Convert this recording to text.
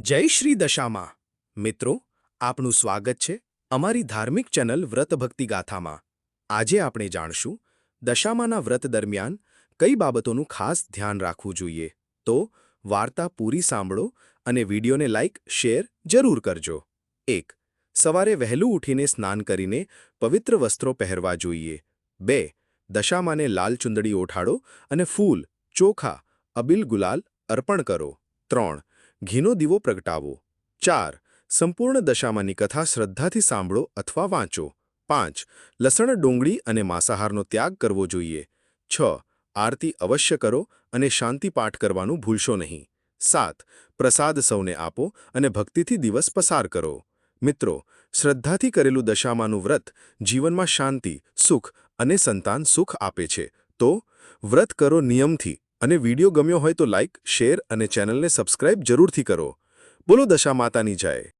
જય શ્રી દશામાં. મિત્રો, આપનું સ્વાગત છે અમારી ધાર્મિક ચેનલ વ્રત ભક્તિ ગાથામાં. આજે આપણે જાણશું દશામાના વ્રત દરમિયાન કઈ બાબતોનું ખાસ ધ્યાન રાખવું જોઈએ. તો, વાર્તા પૂરી સાંભળો અને વિડીયોને લાઇક શેર જરૂર કરજો. એક, સવારે વહેલું ઉઠીને સ્નાન કરીને પવિત્ર વસ્ત્રો પહેરવા જોઈએ. બે, દશામાને લાલ ચુંદડી ઓઠાડો અને ફૂલ, ચોખા, અબિલ ગુલાલ અર્પણ કરો. ત્રણ ઘીનો દીવો પ્રગટાવો. ચાર, સંપૂર્ણ દશામાંની કથા શ્રદ્ધાથી સાંભળો અથવા વાંચો. પાંચ, લસણ, ડુંગળી અને માંસાહારનો ત્યાગ કરવો જોઈએ. છ, આરતી અવશ્ય કરો અને શાંતિ પાઠ કરવાનું ભૂલશો નહીં. સાત, પ્રસાદ સૌને આપો અને ભક્તિથી દિવસ પસાર કરો. મિત્રો, શ્રદ્ધાથી કરેલું દશામાનું વ્રત જીવનમાં શાંતિ, સુખ અને સંતાન સુખ આપે છે. તો, વ્રત કરો નિયમથી. અને વીડિયો ગમ્યો હોય તો લાઇક શેર અને ચેનલને સબસ્ક્રાઇબ જરૂરથી કરો. બોલો દશા માતાની જય.